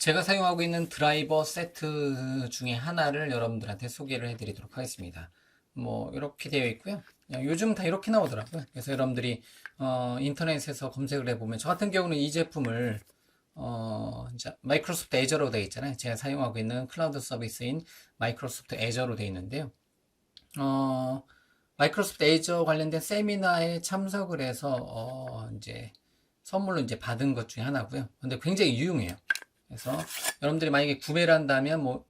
제가 사용하고 있는 드라이버 세트 중에 하나를 여러분들한테 소개를 해드리도록 하겠습니다. 뭐 이렇게 되어 있고요. 요즘 다 이렇게 나오더라고요. 그래서 여러분들이 어, 인터넷에서 검색을 해보면 저 같은 경우는 이 제품을 어, 마이크로소프트 애저로 되어 있잖아요. 제가 사용하고 있는 클라우드 서비스인 마이크로소프트 애저로 되어 있는데요. 어, 마이크로소프트 애저 관련된 세미나에 참석을 해서 어, 이제 선물로 이제 받은 것 중에 하나고요. 근데 굉장히 유용해요. 그래서 여러분들이 만약에 구매를 한다면 뭐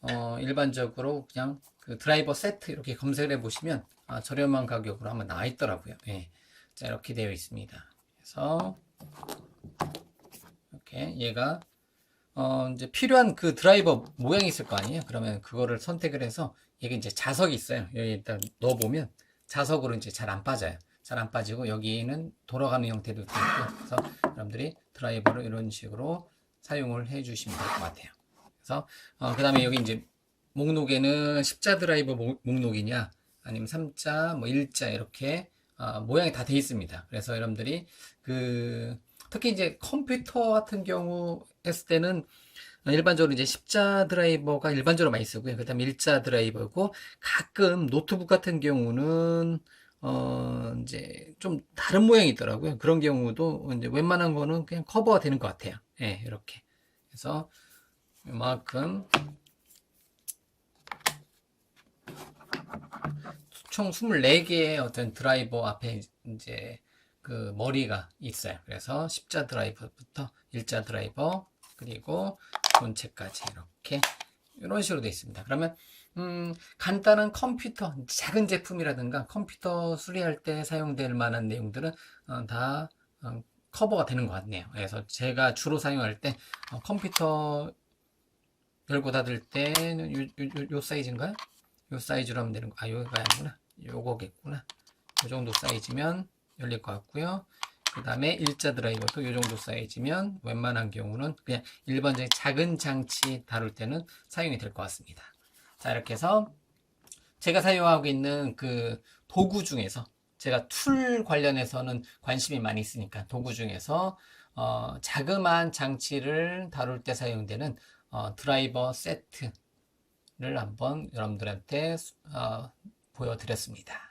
어, 일반적으로 그냥 그 드라이버 세트 이렇게 검색을 해 보시면 아, 저렴한 가격으로 한번 나와 있더라고요. 예. 자, 이렇게 되어 있습니다. 그래서 이렇게 얘가 어, 이제 필요한 그 드라이버 모양이 있을 거 아니에요? 그러면 그거를 선택을 해서 얘가 이제 자석이 있어요. 여기 일단 넣어 보면 자석으로 이제 잘 안 빠져요. 잘 안 빠지고 여기는 돌아가는 형태도 있고 그래서 여러분들이 드라이버를 이런 식으로 사용을 해 주시면 될 것 같아요. 그래서 어, 그 다음에 여기 이제 목록에는 십자 드라이버 목, 목록이냐 아니면 3자 뭐 1자 이렇게 어, 모양이 다 돼 있습니다. 그래서 여러분들이 그 특히 이제 컴퓨터 같은 경우 했을 때는 일반적으로 이제 십자 드라이버가 일반적으로 많이 쓰고요. 그다음에 일자 드라이버고 가끔 노트북 같은 경우는 어 이제 좀 다른 모양이 있더라고요. 그런 경우도 이제 웬만한 거는 그냥 커버가 되는 것 같아요. 예, 이렇게. 그래서 이만큼 총 24개의 어떤 드라이버 앞에 이제 그 머리가 있어요. 그래서 십자 드라이버부터 일자 드라이버 그리고 본체까지 이렇게 이런 식으로 되어 있습니다. 그러면 음, 간단한 컴퓨터 작은 제품이라든가 컴퓨터 수리할 때 사용될 만한 내용들은 어, 다 어, 커버가 되는 것 같네요. 그래서 제가 주로 사용할 때 어, 컴퓨터 열고 닫을 때는 요, 요, 요, 요 사이즈인가요? 요 사이즈로 하면 되는 거. 아, 여기가 아니구나. 요거겠구나. 요 정도 사이즈면 열릴 것 같고요. 그 다음에 일자 드라이버도 이 정도 사이즈면 웬만한 경우는 그냥 일반적인 작은 장치 다룰 때는 사용이 될 것 같습니다. 자, 이렇게 해서 제가 사용하고 있는 그 도구 중에서 제가 툴 관련해서는 관심이 많이 있으니까 도구 중에서 어, 자그마한 장치를 다룰 때 사용되는 어, 드라이버 세트를 한번 여러분들한테 어, 보여드렸습니다.